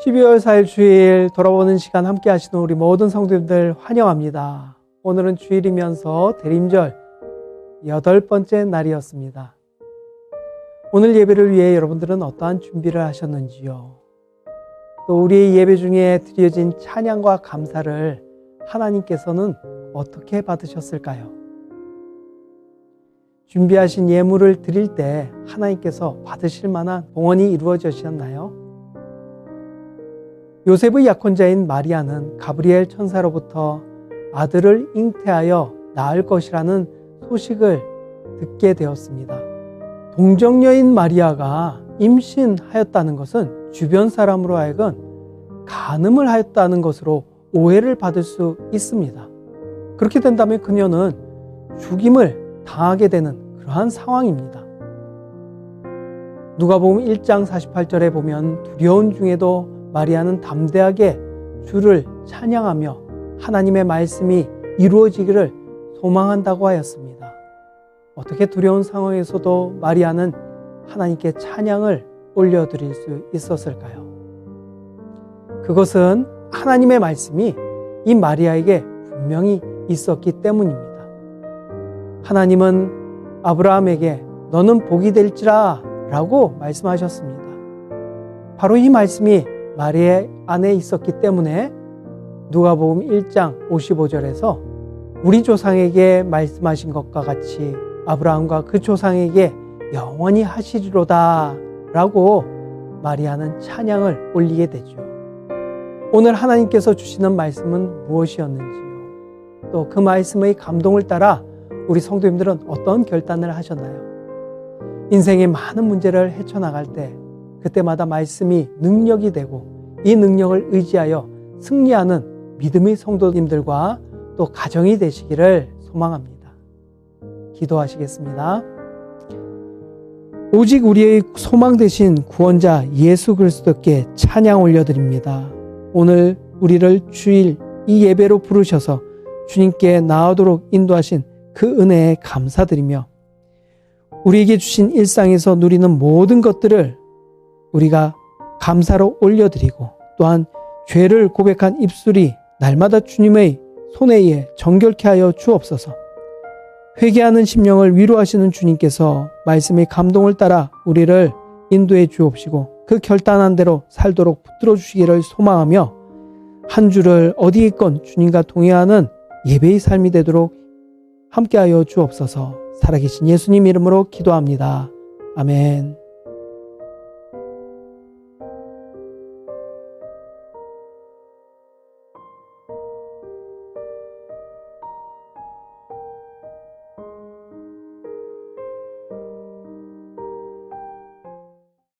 12월 4일 주일 돌아보는 시간 함께 하시는 우리 모든 성도님들 환영합니다. 오늘은 주일이면서 대림절 여덟 번째 날이었습니다. 오늘 예배를 위해 여러분들은 어떠한 준비를 하셨는지요? 또 우리의 예배 중에 드려진 찬양과 감사를 하나님께서는 어떻게 받으셨을까요? 준비하신 예물을 드릴 때 하나님께서 받으실 만한 봉헌이 이루어지셨나요? 요셉의 약혼자인 마리아는 가브리엘 천사로부터 아들을 잉태하여 낳을 것이라는 소식을 듣게 되었습니다. 동정녀인 마리아가 임신하였다는 것은 주변 사람으로 하여금 간음을 하였다는 것으로 오해를 받을 수 있습니다. 그렇게 된다면 그녀는 죽임을 당하게 되는 그러한 상황입니다. 누가복음 1장 48절에 보면 두려운 중에도 마리아는 담대하게 주를 찬양하며 하나님의 말씀이 이루어지기를 소망한다고 하였습니다. 어떻게 두려운 상황에서도 마리아는 하나님께 찬양을 올려드릴 수 있었을까요? 그것은 하나님의 말씀이 이 마리아에게 분명히 있었기 때문입니다. 하나님은 아브라함에게 너는 복이 될지라 라고 말씀하셨습니다. 바로 이 말씀이 마리아 안에 있었기 때문에 누가복음 1장 55절에서 우리 조상에게 말씀하신 것과 같이 아브라함과 그 조상에게 영원히 하시리로다 라고 마리아는 찬양을 올리게 되죠. 오늘 하나님께서 주시는 말씀은 무엇이었는지요? 또 그 말씀의 감동을 따라 우리 성도님들은 어떤 결단을 하셨나요? 인생의 많은 문제를 헤쳐나갈 때 그때마다 말씀이 능력이 되고 이 능력을 의지하여 승리하는 믿음의 성도님들과 또 가정이 되시기를 소망합니다. 기도하시겠습니다. 오직 우리의 소망 되신 구원자 예수 그리스도께 찬양 올려드립니다. 오늘 우리를 주일 이 예배로 부르셔서 주님께 나아오도록 인도하신 그 은혜에 감사드리며 우리에게 주신 일상에서 누리는 모든 것들을 우리가 감사로 올려드리고 또한 죄를 고백한 입술이 날마다 주님의 손에 의해 정결케 하여 주옵소서. 회개하는 심령을 위로하시는 주님께서 말씀의 감동을 따라 우리를 인도해 주옵시고 그 결단한 대로 살도록 붙들어 주시기를 소망하며 한 주를 어디에 있건 주님과 동행하는 예배의 삶이 되도록 함께하여 주옵소서 살아계신 예수님 이름으로 기도합니다. 아멘.